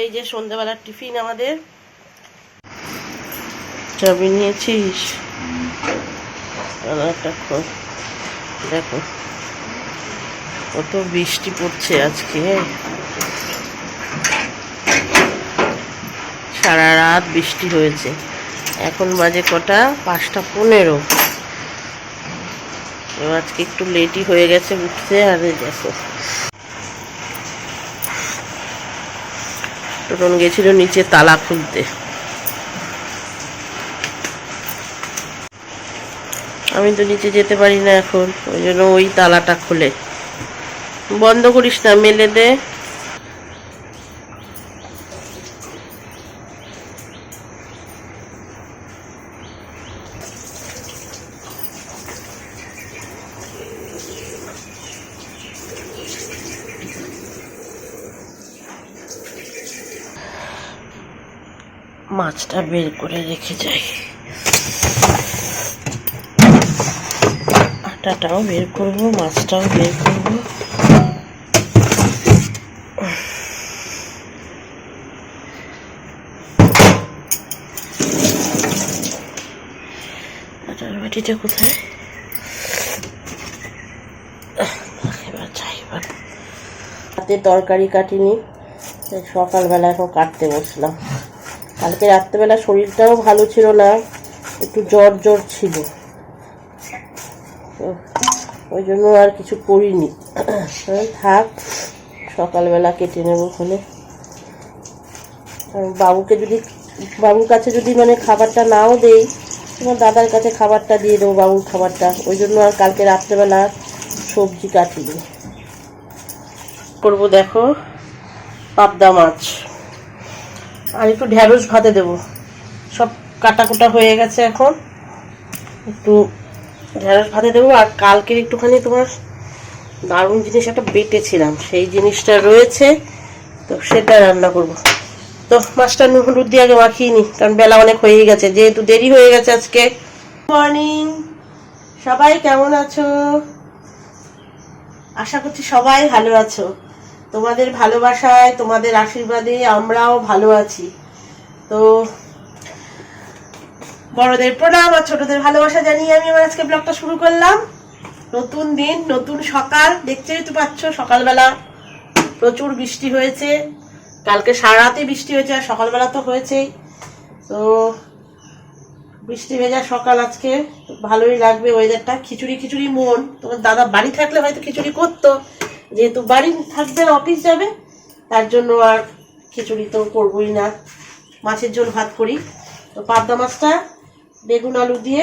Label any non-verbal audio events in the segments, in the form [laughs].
এই যে সন্ধ্যাবেলার টিফিন আমাদের। চাবি নিয়েছিস? দেখো। কত বৃষ্টি পড়ছে আজকে। সারা রাত বৃষ্টি হয়েছে। এখন বাজে কটা? পাঁচটা পনেরো। আজকে একটু লেটই হয়ে গেছে উঠতে। আর দেখো। টোটন গেছিল নিচে তালা খুলতে। আমি তো নিচে যেতে পারি না এখন, ওই জন্য ওই তালাটা খুলে। বন্ধ করিস না, মেলে দে। মাছটা বের করে রেখে যাই। আটাটাও বের করব, মাছটাও বের করব। বাটিটা কোথায়? এবার হাতে তরকারি কাটিনি সকালবেলা এখন কাটতে বসলাম। কালকে রাত্রেবেলা শরীরটাও ভালো ছিল না, একটু জ্বর জ্বর ছিল। ওই জন্য আর কিছু করিনি। থাক, সকালবেলা কেটে নেব ওখানে। বাবুকে যদি, বাবুর কাছে যদি মানে খাবারটা নাও দেই, তোমার দাদার কাছে খাবারটা দিয়ে দেবো বাবুর খাবারটা। ওই জন্য আর কালকে রাত্রেবেলা সবজি কাটিনি। করব দেখো পাবদা মাছ। আর একটু ঢ্যাঁড়স ভাতে দেবো। সব কাটা কুটা হয়ে গেছে এখন। একটু ঢ্যাঁড়স ভাতে দেবো, আর কালকের একটুখানি তোমার দারুণ জিনিস, একটা বেটেছিলাম সেই জিনিসটা রয়েছে, তো সেটা রান্না করব। তো মাছটা নুন হলুদ দিয়ে আগে মাখিয়ে নি, কারণ বেলা অনেক হয়ে গেছে, যেহেতু দেরি হয়ে গেছে আজকে। মর্নিং সবাই কেমন আছো? আশা করছি সবাই ভালো আছো। তোমাদের ভালোবাসায়, তোমাদের আশীর্বাদে আমরাও ভালো আছি। তো, বড়দের প্রণাম আর ছোটদের ভালোবাসা জানিয়ে আমি আমার আজকে ব্লগটা শুরু করলাম। নতুন দিন, নতুন সকাল দেখতেই তো পাচ্ছ সকালবেলা প্রচুর বৃষ্টি হয়েছে। কালকে সারা রাতে বৃষ্টি হয়েছে আর সকালবেলা তো হয়েছেই। তো, বৃষ্টি ভেজা সকাল আজকে, ভালোই লাগবে ওয়েদারটা খিচুড়ি খিচুড়ি মন। তোমার দাদা বাড়ি থাকলে হয়তো খিচুড়ি করতো। যেহেতু বাড়ি থাকবে, অফিস যাবে, তার জন্য আর খিচুড়ি তো করবোই না। মাছের ঝোল ভাত করি। তো পাবদা মাছটা বেগুন আলু দিয়ে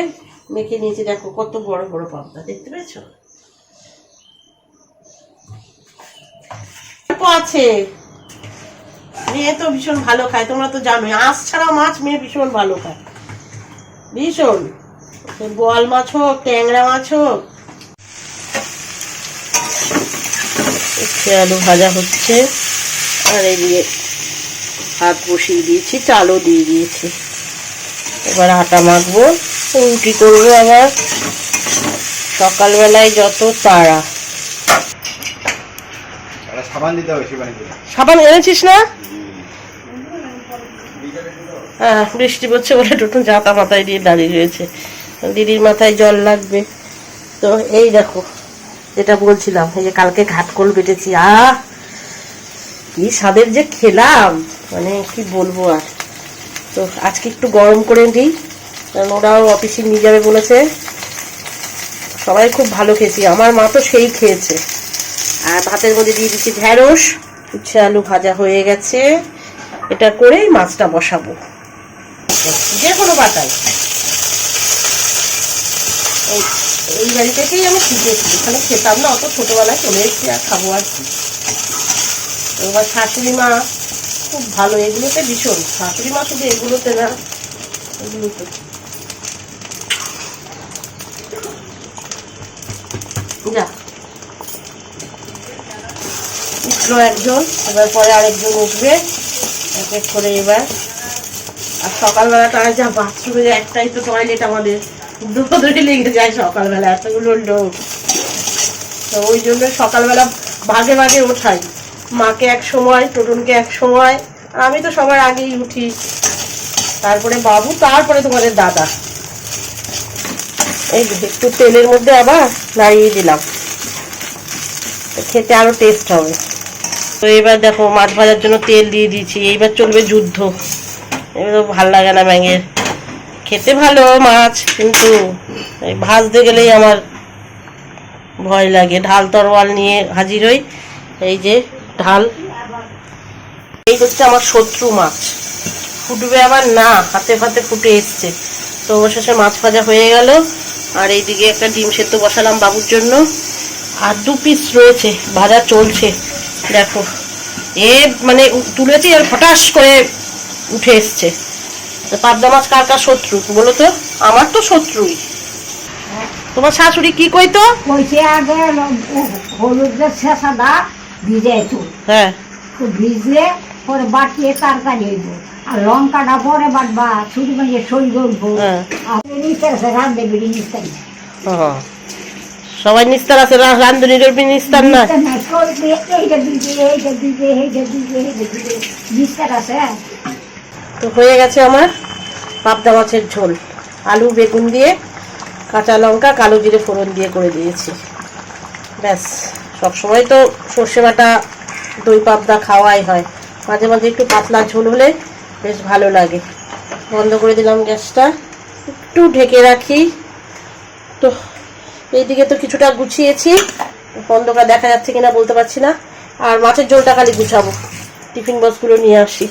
মেখে নিয়েছি। দেখো কত বড় বড় পাবদা, দেখতে পেয়েছ? আছে। মেয়ে তো ভীষণ ভালো খায়, তোমরা তো জানোই। আঁশ ছাড়া মাছ মেয়ে ভীষণ ভালো খায়। ভীষণ। বোয়াল মাছ হোক, ট্যাংরা মাছ হোক হচ্ছে আলু ভাজা হচ্ছে। আর এদিকে ভাত বসিয়ে দিয়েছি চালও দিয়ে দিয়েছি। এবার আটা মাখবো। রুটি করব আবার? সকালবেলায় যত তাড়া। সাবান এনেছিস না? হ্যাঁ বৃষ্টি পড়ছে বলে টোটো জাতা মাথায় দিয়ে দাঁড়িয়ে রয়েছে। দিদির মাথায় জল লাগবে। তো এই দেখো যেটা বলছিলাম, এই যে কালকে ঘাটকোল বেটেছি আহ! কি স্বাদের যে খেলাম! মানে কি বলব আর। তো আজকে একটু গরম করে দিই কারণ ওরাও অফিসে নিয়ে যাবে বলেছে। সবাই খুব ভালো খেয়েছি, আমার মা তো সেই খেয়েছে। আর ভাতের মধ্যে দিয়ে দিচ্ছি ঢ্যাঁড়স, উচ্ছে আলু ভাজা হয়ে গেছে। এটা করেই মাছটা বসাবো। যে কোনো পাতায়। এই বাড়ি থেকেই আমি শিখেছি। এখানে খেতাম না, অত ছোটবেলায় চলে এসেছি, আর খাব আর কি। এবার শাশুড়ি মা খুব ভালো, এগুলোতে ভীষণ। শাশুড়ি মা শুধু এগুলোতে না, এগুলোতে। যা। উঠল একজন, এবার পরে আরেকজন উঠবে। এক এক করে এবার। আর সকালবেলাটা যা বাথরুমে একটাই তো টয়লেট আমাদের। দৌড়ে লেগে যায় সকালবেলা, এতগুলো লোক। তো ওই জন্য সকালবেলা ভাগে ভাগে ওঠাই। মাকে এক সময় টোটনকে এক সময়। আমি তো সবার আগেই উঠি। তারপরে বাবু, তারপরে তোমাদের দাদা। এই একটু তেলের মধ্যে আবার নাড়িয়ে দিলাম। খেতে আরও টেস্ট হবে। তো এবার দেখো, মাছ ভাজার জন্য তেল দিয়ে দিয়েছি। এইবার চলবে যুদ্ধ। এবার তো ভালো লাগে না ব্যাঙের খেতে ভালো মাছ, কিন্তু এই ভাজতে গেলেই আমার ভয় লাগে। ঢাল তরোয়াল নিয়ে হাজির হই। এই যে ঢাল। এই হচ্ছে আমার শত্রু মাছ। ফুটবে আবার না, হাতে ফাতে ফুটে এসছে। তো অবশেষে মাছ ভাজা হয়ে গেল। আর এইদিকে একটা ডিম সেদ্ধ বসালাম বাবুর জন্য। আর দু পিস রয়েছে, ভাজা চলছে। দেখো। এ মানে তুলেছি আর হঠাৎ করে উঠে এসছে। পাবদা মাছ কার কার শত্রু? বলো তো আমার তো শত্রুই। তোমার শাশুড়ি কি কইতো? কইছে আগে হ্যাঁ। ভিজলে পরে বাটিয়ে তরকারি হইব। আর লঙ্কাটা পরে বাটবা মানে সই করব। হ্যাঁ। আর নিস্তার আছে রান্ধে বেড়ি নিস্তার সবাই নিস্তার আছে রা- রান্ধুনির উপর নিস্তার না? এইটা দিবে এইটা দিবে এইটা দিবে এইটা দিবে নিস্তার আছে তো হয়ে গেছে আমার পাবদা মাছের ঝোল। আলু, বেগুন দিয়ে, কাঁচা লঙ্কা, কালো জিরে ফোড়ন দিয়ে করে দিয়েছি। ব্যাস, সবসময় তো সর্ষে বাটা, দই পাবদা খাওয়াই হয়। মাঝে মাঝে একটু পাতলা ঝোল হলে বেশ ভালো লাগে। বন্ধ করে দিলাম গ্যাসটা। একটু ঢেকে রাখি। তো এইদিকে তো কিছুটা গুছিয়েছি। অন্ধকার দেখা যাচ্ছে কিনা বলতে পারছি না। আর মাছের ঝোলটা খালি গুছাবো। টিফিন বক্সগুলো নিয়ে আসি।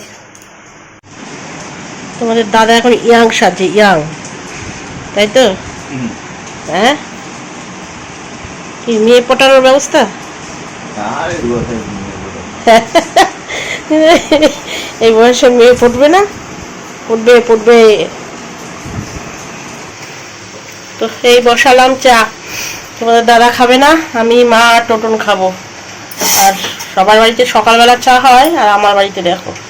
তোমাদের দাদা এখন ইয়াং সাজে ইয়াং। তাই তো? হ্যাঁ? কি মেয়ে পটানোর ব্যবস্থা? [laughs] এই বয়সে মেয়ে ফুটবে না? ফুটবে ফুটবে তো এই বসালাম চা। তোমাদের দাদা খাবে না আমি মা আর টোটন খাব। আর সবার বাড়িতে সকালবেলা চা হয় আর আমার বাড়িতে দেখো।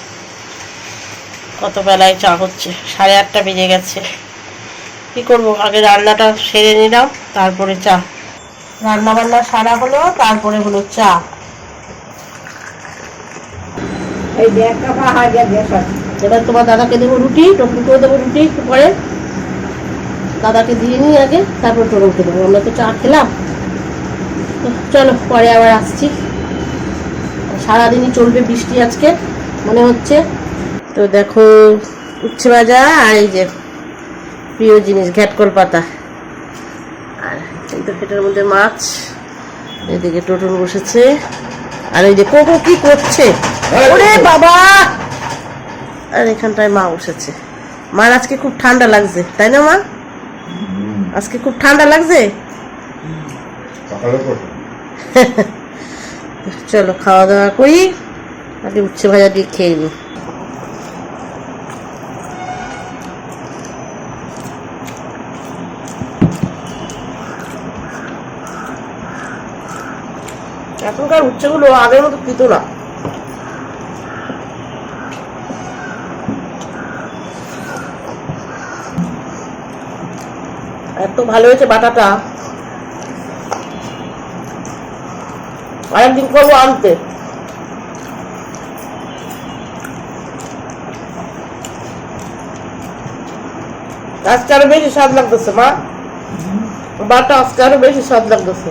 কত বেলায় চা হচ্ছে? সাড়ে আটটা বেজে গেছে। কি করব? আগে রান্নাটা সেরে নিলাম তারপরে চা। রান্না বান্না সারা হলো তারপরে হলো চা। এবার তোমার দাদাকে দেবো রুটি টুকরো দেবো রুটি একটু পরে। দাদাকে দিয়ে নিই আগে তারপর টোরমকে দেবো। আমরা তো চা খেলাম। চলো পরে আবার আসছি। সারাদিনই চলবে বৃষ্টি আজকে মনে হচ্ছে। তো দেখো উচ্ছে ভাজা আর এই যে প্রিয় জিনিস ঘ্যাটকল পাতা। আর এই তো পেটের মধ্যে মাছ এদিকে টোটন বসেছে। আর ওই যে কোকো কি করছে? ওরে বাবা! আর এখানটায় মা বসেছে। মার আজকে খুব ঠান্ডা লাগছে তাই না মা? আজকে খুব ঠান্ডা লাগছে? [laughs] চলো খাওয়া দাওয়া করি। আগে উচ্ছে ভাজা দিয়ে খেয়ে নিই। এখনকার উচ্ছেগুলো আগের মতো পিতো না। এত ভালো হয়েছে বাটাটা। আরেকদিন করব আনতে। আজকে আরও বেশি স্বাদ লাগতেছে, মা। বাটা আজকে আরও বেশি স্বাদ লাগতেছে।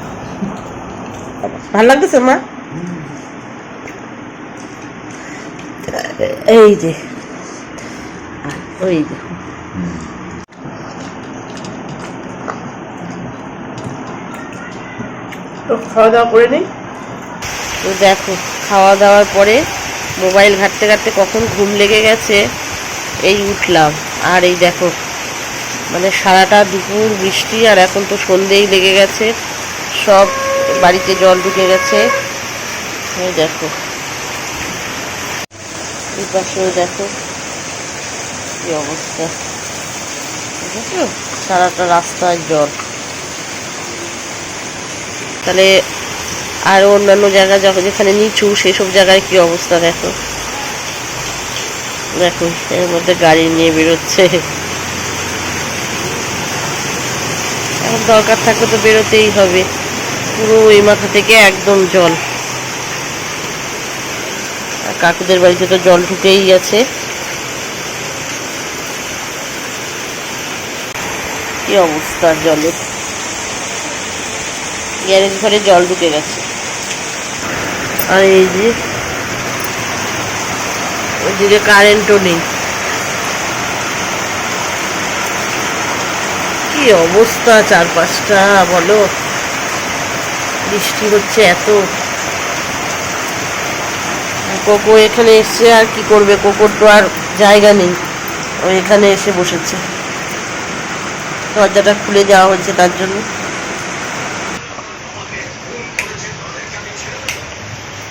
ভালো লাগতেছে মা? এই যে। ওই যে। তো খাওয়া দাওয়া করে নিই তো দেখো খাওয়া দাওয়ার পরে মোবাইল ঘাটতে ঘাটতে কখন ঘুম লেগে গেছে এই উঠলাম। আর এই দেখো মানে সারাটা দুপুর বৃষ্টি আর এখন তো সন্ধেই লেগে গেছে সব বাড়িতে জল ঢুকে গেছে। এই দেখো। এই পাশেও দেখো কি অবস্থা। দেখেছ? সারাটা রাস্তায় জল। তাহলে আর অন্যান্য জায়গা যখন যেখানে নিচু, সেসব জায়গায় কি অবস্থা দেখো। দেখো, এর মধ্যে গাড়ি নিয়ে বেরোচ্ছে। এখন দরকার থাকলে তো বেরোতেই হবে। পুরো এই মাথা থেকে একদম জল। আর কাকুদের বাড়িতে তো জল ঢুকেই আছে। কি অবস্থা জলের? গ্যারেজ ঘরে জল ঢুকে গেছে। আর এই যে, ওইদিকে কারেন্টও নেই। কি অবস্থা চারপাশটা বলো? বৃষ্টি হচ্ছে এত। কোকো এখানে এসছে আর কি করবে? কোকোর তো আর জায়গা নেই। ও এখানে এসে বসেছে। দরজাটা খুলে যাওয়া হচ্ছে তার জন্য।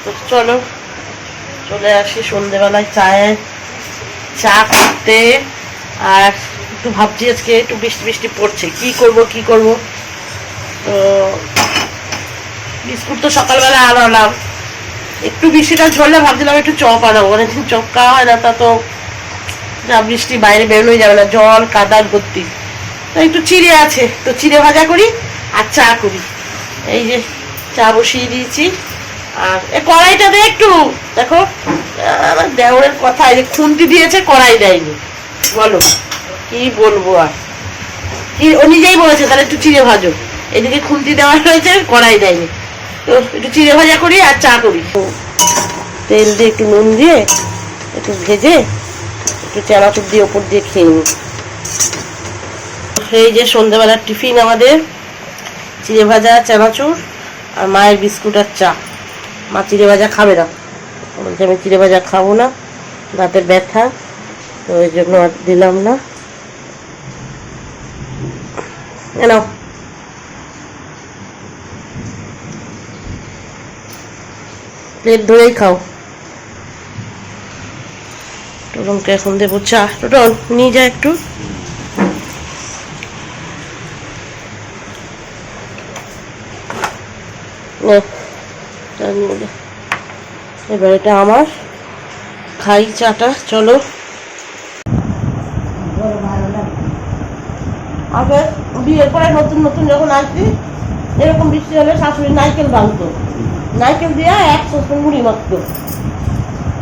তো চলো, চলে আসি সন্ধেবেলায় চায়ে। চা করতে। আর একটু ভাবছি আজকে একটু বৃষ্টি বৃষ্টি পড়ছে। কি করব কি করব? তো বিস্কুট তো সকালবেলা আনালাম। একটু বৃষ্টিটা ঝরলে ভাবছিলাম একটু চপ আনাবো। অনেকদিন চপ খাওয়া হয় না, তা তো যা বৃষ্টি বাইরে বেরোনোই যাবে না, জল, কাদার ভর্তি তো একটু চিড়ে আছে, তো চিড়ে ভাজা করি আর চা করি। এই যে চা বসিয়ে দিয়েছি। আর এ কড়াইটা দে একটু। দেখো, আমার দেওরের কথা, এই যে খুন্তি দিয়েছে, কড়াই দেয়নি। বলো, কি বলব আর? কি, ও নিজেই বলেছে, তাহলে একটু চিড়ে ভাজো। এদিকে খুন্তি দেওয়া হয়েছে, কড়াই দেয়নি। তো একটু চিড়ে ভাজা করি আর চা করি। তেল দিয়ে একটু নুন দিয়ে একটু ভেজে একটু চানাচুর দিয়ে ওপর দিয়ে খেয়ে নিই। এই যে সন্ধ্যাবেলার টিফিন আমাদের, চিড়ে ভাজা, চানাচুর আর মায়ের বিস্কুট আর চা। মা চিড়ে ভাজা খাবে না। বলছে, আমি চিড়ে ভাজা খাব না, দাঁতের ব্যথা, তো ওই জন্য আর দিলাম না। নাও। প্লেট ধরেই খাও। টোটনকে এখন দেবো চা। টোটন নিয়ে যা একটু। এবার এটা আমার। খাই চাটা, চলো। আগে বিয়ের পরে নতুন নতুন যখন আসবি, এরকম বৃষ্টি হলে শাশুড়ি নারকেল ভাঙতো নারকেল দিয়া এক সস্তা মুড়ি মাত্র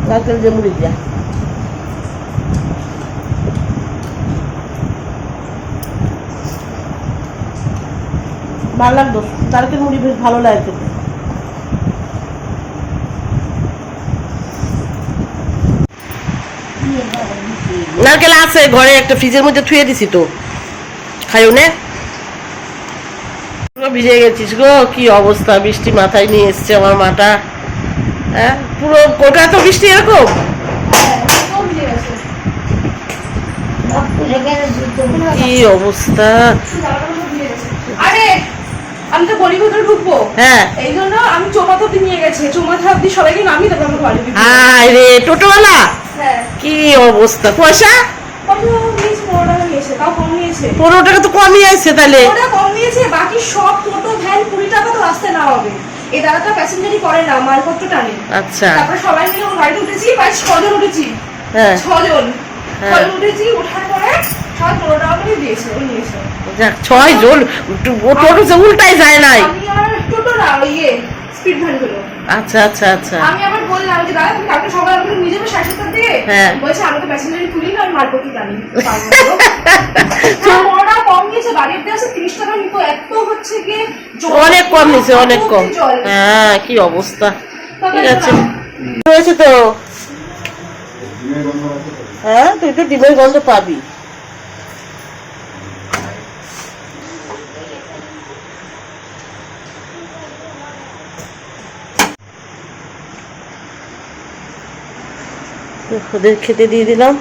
নারকেল দিয়ে মুড়ি দিয়া। ভালো লাগতো নারকেল মুড়ি বেশ ভালো লাগে খেতে। নারকেল আছে, ঘরে একটা ফ্রিজের মধ্যে থুয়ে দিছি তো। খাইও নে। ভিজে গেছিস গো? কি অবস্থা? বৃষ্টি মাথায় নিয়ে এসছে আমার মাটা। হ্যাঁ? পুরো কোটা তো বৃষ্টি এরকম? কি অবস্থা? আরে আমি তো গলি ভিতরে ঢুকবো। হ্যাঁ। এই জন্য আমি চৌমাথা অব্দি নিয়ে গেছি। চৌমাথা অব্দি সবাইকে নামিয়ে তারপর আমার বাড়ি দিবি টোটোওয়ালা? হ্যাঁ। কি অবস্থা? পয়সা? পনেরো টাকা তো কমই আছে তাহলে। নিয়েছে বাকি সব টোটো ভ্যান কুড়ি টাকা তো রাস্তায় নামাবে দাদাটা প্যাসেঞ্জারই করে না মালপত্র টানে। আচ্ছা। তারপরে সবাই মিলে গাড়িতে উঠেছি প্রায় ছজন উঠেছি। হ্যাঁ। ছজন। হ্যাঁ। ছজন উঠেছি ওঠার পরে ছয় পনেরো টাকা করে দিয়েছে ও নিয়েছে যাক ছয় জন টোটো উল্টাই যায় নাই। আমি আর টোটো না ইয়ে স্পিড ভ্যানগুলো আচ্ছা আচ্ছা আচ্ছা। আমি আবার বললাম যে দাদা তুমি কালকে সকালে আমাকে নিয়ে যাবে সাড়ে সাতটার দিকে? হ্যাঁ। বলছে আমি তো প্যাসেঞ্জারি তুলি না আমি জানি পনেরো কম নিয়েছে বাড়িতে আসে তিরিশ টাকা নিত এত হচ্ছে গিয়ে অনেক কম অনেক হ্যাঁ কি অবস্থা। ঠিক আছে। হয়েছে তো? হ্যাঁ তুই তো ডিমের গন্ধ পাবি। ওদের খেতে দিয়ে দিলাম।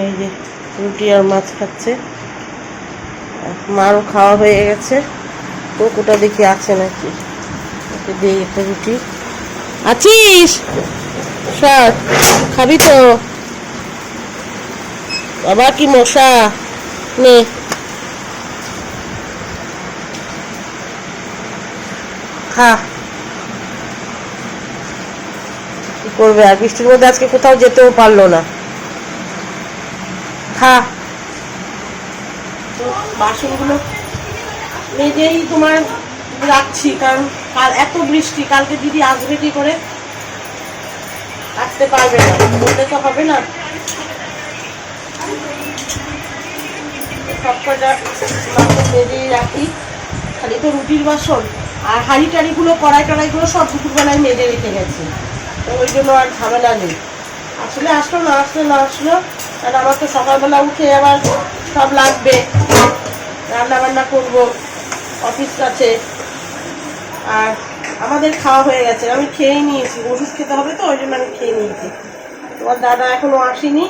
এই যে রুটি আর মাছ খাচ্ছে। মারও খাওয়া হয়ে গেছে। কোটা দেখি আছে নাকি? ওকে দিই একটা রুটি। আছিস? সর খাবি তো। বাবা কি মশা? নে। খা কি করবে আর বৃষ্টির মধ্যে আজকে কোথাও যেতেও পারল না। খা। বাসনগুলো মেজেই তোমার রাখছি, কারণ কাল এত বৃষ্টি, কালকে দিদি আসবে কি করে করতে পারবে না। বললে তো হবে না। সব কটা রাখি। খালি তো রুটির বাসন আর হাঁড়ি টাড়িগুলো কড়াই টড়াইগুলো সব দুপুরবেলায় মেজে রেখে গেছে। ওই জন্য আর ঝামেলা নেই। আসলে আসলো না, আসলে না, আসলো। আর আমার তো সকালবেলা উঠে আবার সব লাগবে। রান্না বান্না করব, অফিস আছে। আর আমাদের খাওয়া হয়ে গেছে। আমি খেয়েই নিয়েছি, ওষুধ খেতে হবে তো, ওই জন্য আমি খেয়ে নিয়েছি। তোমার দাদা এখনও আসেনি।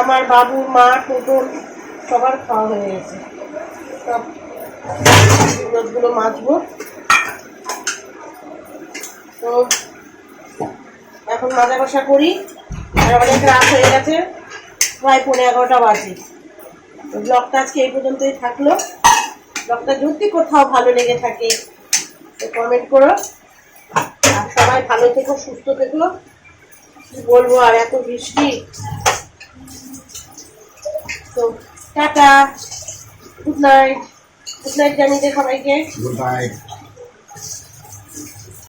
আমার বাবু, মা টোটল সবার খাওয়া হয়ে গেছে। সব রোদগুলো মাজবো। তো এখন মাজা কষা করি। আর অনেক রাত হয়ে গেছে। প্রায় পনেরো এগারোটা বাজে। তো ব্লগটা আজকে এই পর্যন্তই থাকল। ব্লগটা যদি কোথাও ভালো লেগে থাকে, তো কমেন্ট করো। আর সবাই ভালো থেকো, সুস্থ থেকো। কি বলব আর এত বৃষ্টি। তো tata. Good night good night জানিয়ে সবাইকে। Good night